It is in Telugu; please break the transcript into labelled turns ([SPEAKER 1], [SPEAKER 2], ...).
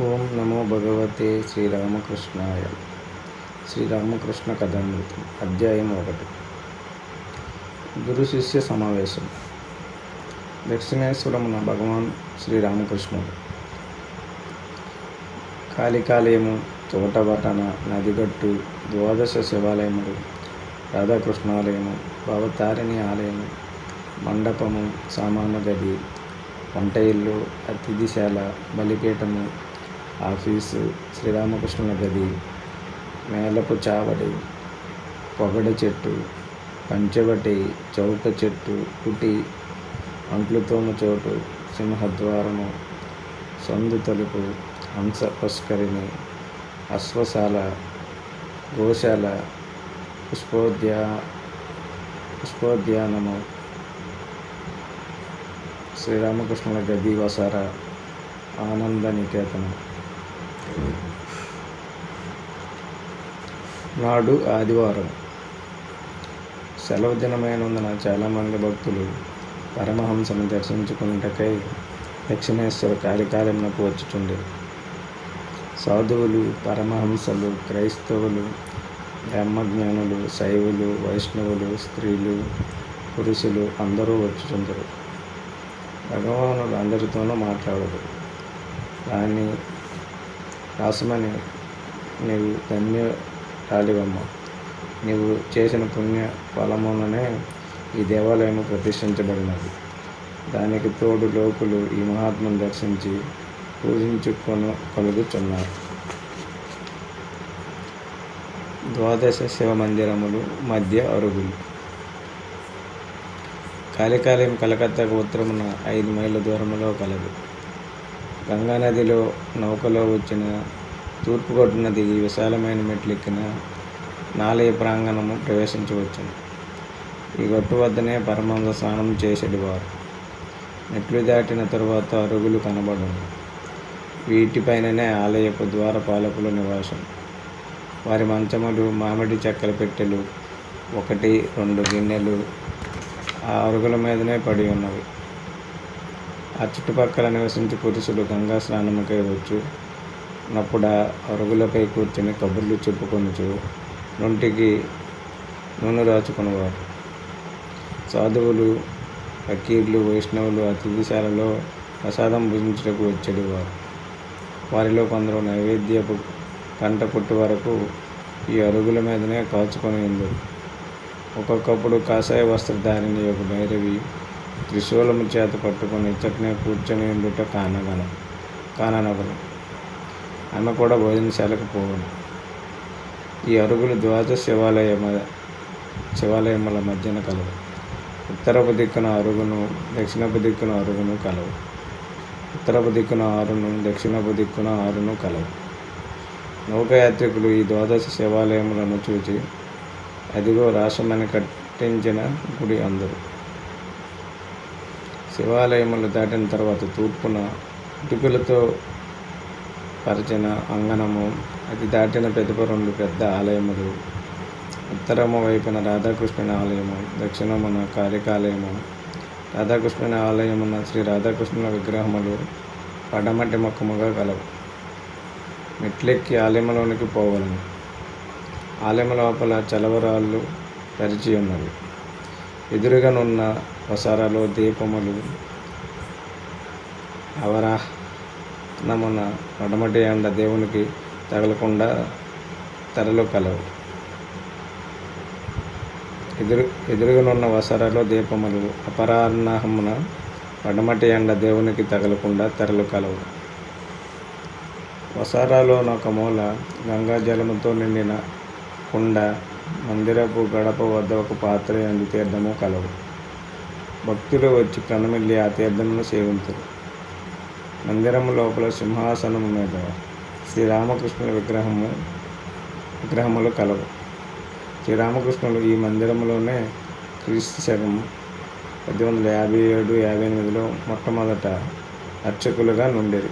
[SPEAKER 1] ఓం నమో భగవతే శ్రీరామకృష్ణాయ. శ్రీరామకృష్ణ కథామృతం అధ్యాయం ఒకటి. గురు శిష్య సమావేశం. దక్షిణేశ్వరమున భగవాన్ శ్రీరామకృష్ణుడు. కాళికాలయము తోటవటన నదిగట్టు ద్వాదశ శివాలయములు రాధాకృష్ణాలయము భవతారిణి ఆలయము మండపము సామాన్య గది వంట ఇల్లు అతిథిశాల బలిపీఠము ఆఫీసు శ్రీరామకృష్ణుల గది మేలపు చావడి పొగడ చెట్టు పంచవటి చౌక చెట్టు కుటి అంట్లుతోమ చోటు సింహద్వారము సందు తలుపు హంస పుష్కరిణి అశ్వశాల గోశాల పుష్పోద్యా పుష్పోద్యానము శ్రీరామకృష్ణుల గది వసార ఆనంద నికేతనం నాడు ఆదివారం. సెలవు దినమైనందున చాలామంది భక్తులు పరమహంసను దర్శించుకున్నటకై దక్షిణేశ్వర కార్యకాలంలోకి వచ్చుచుండే. సాధువులు పరమహంసలు క్రైస్తవులు బ్రహ్మజ్ఞానులు శైవులు వైష్ణవులు స్త్రీలు పురుషులు అందరూ వచ్చుచుందరు భగవానుడు అందరితోనూ మాట్లాడదు కానీ రాసమని నీవు ధన్యురాలివమ్మ నీవు చేసిన పుణ్య ఫలముననే ఈ దేవాలయము ప్రతిష్ఠించబడినది. దానికి తోడు లోకులు ఈ మహాత్మను దర్శించి పూజించుకొను కలుగుచున్నారు. ద్వాదశ శివ మందిరములు మధ్య అరుగులు. కాళికాలయం కలకత్తాకు ఉత్తరమున ఐదు మైళ్ళ దూరంలో కలదు. గంగానదిలో నౌకలో వచ్చిన తూర్పు దిగి విశాలమైన మెట్లెక్కిన నాలయ ప్రాంగణము ప్రవేశించవచ్చును. ఈ గట్టు వద్దనే పరమంద స్నానం చేసేటివారు. మెట్లు దాటిన తరువాత అరుగులు కనబడును. వీటిపైననే ఆలయపు ద్వారపాలకుల నివాసం. వారి మంచములు మామిడి చెక్కల పెట్టెలు ఒకటి రెండు గిన్నెలు ఆ అరుగుల మీదనే పడి ఉన్నవి. ఆ చుట్టుపక్కల నివసించి పురుషులు గంగా స్నానముకై వచ్చు నప్పుడ అరుగులపై కూర్చొని కబుర్లు చెప్పుకొనుచు నొంటికి నూనె రాచుకునేవారు. సాధువులు ఫకీర్లు వైష్ణవులు అతిథిశాలలో ప్రసాదం భుజించటకు వచ్చేవారు వారిలో కొందరు నైవేద్యపు కంట కొట్టు వరకు ఈ అరుగుల మీదనే కాచుకొని ఉంది ఒక్కొక్కప్పుడు కాషాయ వస్త్రధారిని ఒక భైరవి త్రిశూలము చేత పట్టుకుని ఇచ్చటనే కూర్చొని ఉండుట కానగలం కాననగలం ఆమె కూడా భోజనశాలకు పోవను. ఈ అరుగులు ద్వాదశ శివాలయము శివాలయముల మధ్యన కలవు. ఉత్తరపు దిక్కున అరుగును దక్షిణపు దిక్కున అరుగును కలవు. ఉత్తరపు దిక్కున ఆరును దక్షిణపు దిక్కున ఆరును కలవు. నౌకయాత్రికులు ఈ ద్వాదశ శివాలయములను చూచి అదిగో రాసమని కట్టించిన గుడి అందరు. శివాలయములు దాటిన తర్వాత తూర్పున ఇటుకలతో పరిచిన అంగనము అది దాటిన పెదప రెండు పెద్ద ఆలయములు ఉత్తరము వైపున రాధాకృష్ణుని ఆలయము దక్షిణమున కాళికాలయము రాధాకృష్ణుని ఆలయమున శ్రీ రాధాకృష్ణుల విగ్రహములు పడమటి ముఖముగా కలవు. మెట్లెక్కి ఆలయంలోనికి పోవలను. ఆలయం లోపల చలవరాళ్ళు పరిచి ఉన్నవి. ఎదురుగానున్న వసారాలో దీపములు అవరాహనమున వడమటి ఎండ దేవునికి తగలకుండా తెరలు కలవు. ఎదురు ఎదురుగనున్న వసారాలో దీపములు అపరాహ్నమున పడమటి ఎండ దేవునికి తగలకుండా తెరలు కలవు. వసారాలోనొక మూల గంగా జలముతో నిండిన కుండ మందిరపు గడప వద్ద ఒక పాత్ర ఎందు తీర్థము కలవు. భక్తులు వచ్చి ప్రణమిల్లి ఆ తీర్థమును సేవించరు. మందిరము లోపల సింహాసనము మీద శ్రీరామకృష్ణుల విగ్రహము విగ్రహములు కలవు. శ్రీరామకృష్ణులు ఈ మందిరములోనే క్రీస్తు శకం పద్దెనిమిది వందల యాభై ఏడు యాభై ఎనిమిదిలో మొట్టమొదట అర్చకులుగా నుండేది